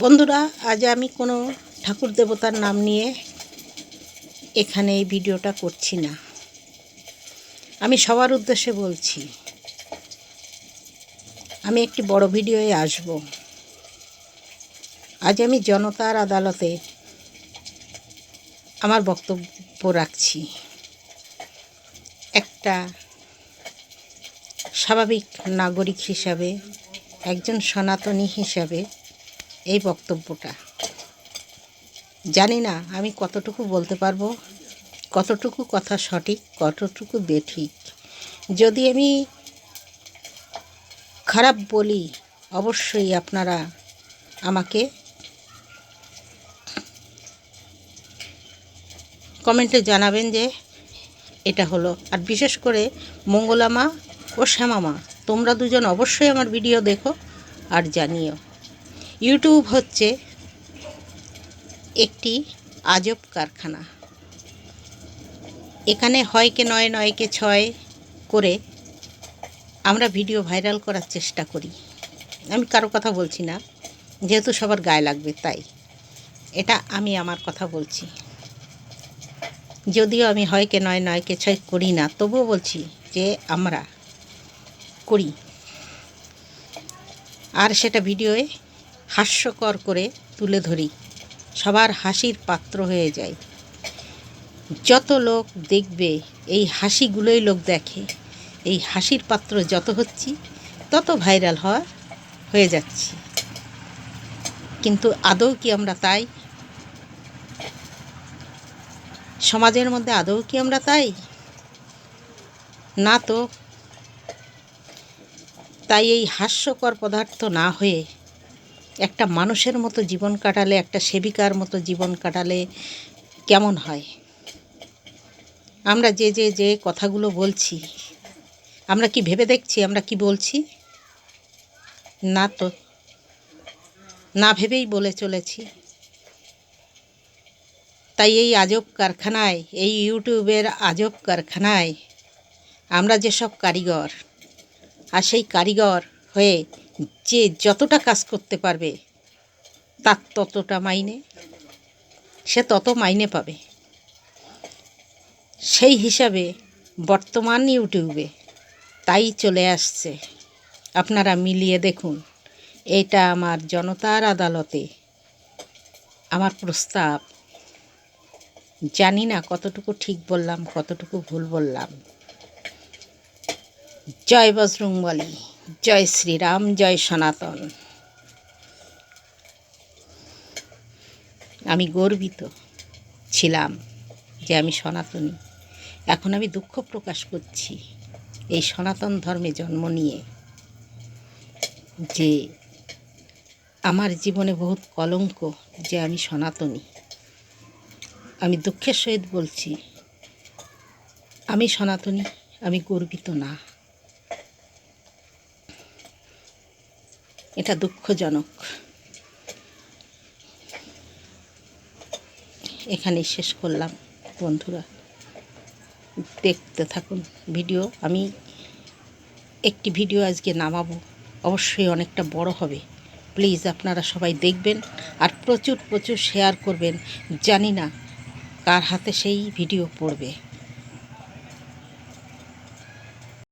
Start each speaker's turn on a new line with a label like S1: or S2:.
S1: বন্ধুরা, আজ আমি কোনো ঠাকুর দেবতার নাম নিয়ে এখানে এই ভিডিওটা করছি না। আমি সবার উদ্দেশ্যে বলছি, আমি একটি বড় ভিডিওয়ে আসব। আজ আমি জনতার আদালতে আমার বক্তব্য রাখছি। একটা স্বাভাবিক নাগরিক হিসাবে, একজন সনাতনী হিসাবে এই বক্তব্যটা। জানি না আমি কতটুকু বলতে পারব, কতটুকু কথা সঠিক, কতটুকু বেঠিক। যদি আমি খারাপ বলি, অবশ্যই আপনারা আমাকে কমেন্টে জানাবেন যে এটা হলো। আর বিশেষ করে মঙ্গলামা ও শ্যামামা, তোমরা দুজন অবশ্যই আমার ভিডিও দেখো আর জানিও। ইউটিউব হচ্ছে একটি আজব কারখানা। এখানে হয় কে নয় নয় কে ছয় করে আমরা ভিডিও ভাইরাল করার চেষ্টা করি। আমি কারও কথা বলছি না, যেহেতু সবার গায়ে লাগবে তাই। এটা আমি আমার কথা বলছি। যদিও আমি হয় কে নয় নয় কে ছয় করি না, তবুও বলছি যে আমরা করি। আর সেটা ভিডিওয়ে হাস্যকর করে তুলে ধরি। সবার হাসির পাত্র হয়ে যায়। যত লোক দেখবে, এই হাসিগুলোই লোক দেখে। এই হাসির পাত্র যত হচ্ছি, তত ভাইরাল হওয়া হয়ে যাচ্ছি। কিন্তু আদৌ কি আমরা তাই? সমাজের মধ্যে আদৌ কি আমরা তাই? না তো। তাই এই হাস্যকর পদার্থ না হয়ে একটা মানুষের মতো জীবন কাটালে, একটা সেবিকার মতো জীবন কাটালে কেমন হয়? আমরা যে যে যে কথাগুলো বলছি, আমরা কি ভেবে দেখছি, আমরা কি বলছি? না তো, না ভেবেই বলে চলেছি। তাই এই আজব কারখানায়, এই ইউটিউবের আজব কারখানায় আমরা যেসব কারিগর, আর সেই কারিগর হয়ে যে যতটা কাজ করতে পারবে, তার ততটা মাইনে, সে তত মাইনে পাবে। সেই হিসাবে বর্তমান ইউটিউবে তাই চলে আসছে। আপনারা মিলিয়ে দেখুন, এটা আমার জনতার আদালতে আমার প্রস্তাব। জানি না কতটুকু ঠিক বললাম, কতটুকু ভুল বললাম। জয় বজরংবলী। জয় শ্রীরাম, জয় সনাতন। আমি গর্বিত ছিলাম যে আমি সনাতনী। এখন আমি দুঃখ প্রকাশ করছি এই সনাতন ধর্মে জন্ম নিয়ে যে আমার জীবনে বহুত কলঙ্ক যে আমি সনাতনী। আমি দুঃখের সহিত বলছি, আমি সনাতনী, আমি গর্বিত না। এটা দুঃখজনক। এখানেই শেষ করলাম, বন্ধুরা। দেখতে থাকুন ভিডিও। আমি একটি ভিডিও আজকে নামাবো। অবশ্যই অনেকটা বড় হবে। প্লিজ আপনারা সবাই দেখবেন আর প্রচুর প্রচুর শেয়ার করবেন। জানি না কার হাতে সেই ভিডিও পড়বে।